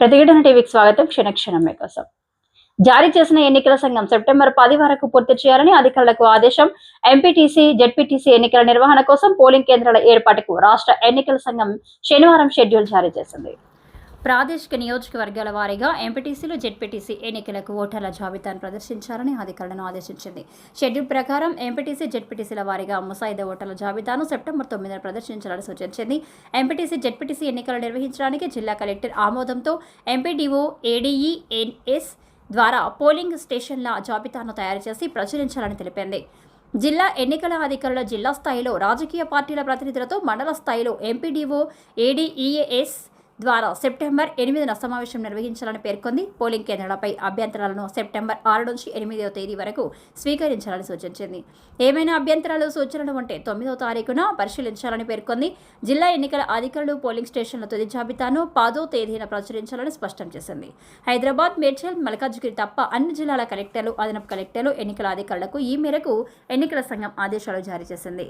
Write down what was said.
ప్రతిఘటన టీవీకి స్వాగతం. క్షణక్షణమే కోసం. జారీ చేసిన ఎన్నికల సంఘం సెప్టెంబర్ పది వరకు పూర్తి చేయాలని అధికారులకు ఆదేశం. ఎంపీటీసీ జడ్పీటీసీ ఎన్నికల నిర్వహణ కోసం పోలింగ్ కేంద్రాల ఏర్పాటుకు రాష్ట్ర ఎన్నికల సంఘం శనివారం షెడ్యూల్ జారీ చేసింది. ప్రాదేశిక నియోజకవర్గాల వారీగా ఎంపీటీసీలు జెడ్పీటీసీ ఎన్నికలకు ఓటర్ల జాబితాను ప్రదర్శించాలని అధికారులను ఆదేశించింది. షెడ్యూల్ ప్రకారం ఎంపీటీసీ జెడ్పీటీసీల వారీగా ముసాయిదా ఓటర్ల జాబితాను సెప్టెంబర్ తొమ్మిదిన ప్రదర్శించాలని సూచించింది. ఎంపీటీసీ జెడ్పీటీసీ ఎన్నికలు నిర్వహించడానికి జిల్లా కలెక్టర్ ఆమోదంతో ఎంపీడీఓ ఏడీఈ ఎన్ఎస్ ద్వారా పోలింగ్ స్టేషన్ల జాబితాను తయారు చేసి ప్రచురించాలని తెలిపింది. జిల్లా ఎన్నికల అధికారుల జిల్లా స్థాయిలో రాజకీయ పార్టీల ప్రతినిధులతో మండల స్థాయిలో ఎంపీడీఓ ఏడీఈఏఎస్ ద్వారా సెప్టెంబర్ ఎనిమిదిన సమావేశం నిర్వహించాలని పేర్కొంది. పోలింగ్ కేంద్రాలపై అభ్యంతరాలను సెప్టెంబర్ ఆరు నుంచి ఎనిమిదవ తేదీ వరకు స్వీకరించాలని సూచించింది. ఏమైనా అభ్యంతరాలు సూచనలు ఉంటే తొమ్మిదవ తారీఖున పరిశీలించాలని పేర్కొంది. జిల్లా ఎన్నికల అధికారులు పోలింగ్ స్టేషన్ల తుది జాబితాను పాదో తేదీన ప్రచురించాలని స్పష్టం చేసింది. హైదరాబాద్ మేడ్చల్ మల్కాజ్గిరి తప్ప అన్ని జిల్లాల కలెక్టర్లు అదనపు కలెక్టర్లు ఎన్నికల అధికారులకు ఈ మేరకు ఎన్నికల సంఘం ఆదేశాలు జారీ చేసింది.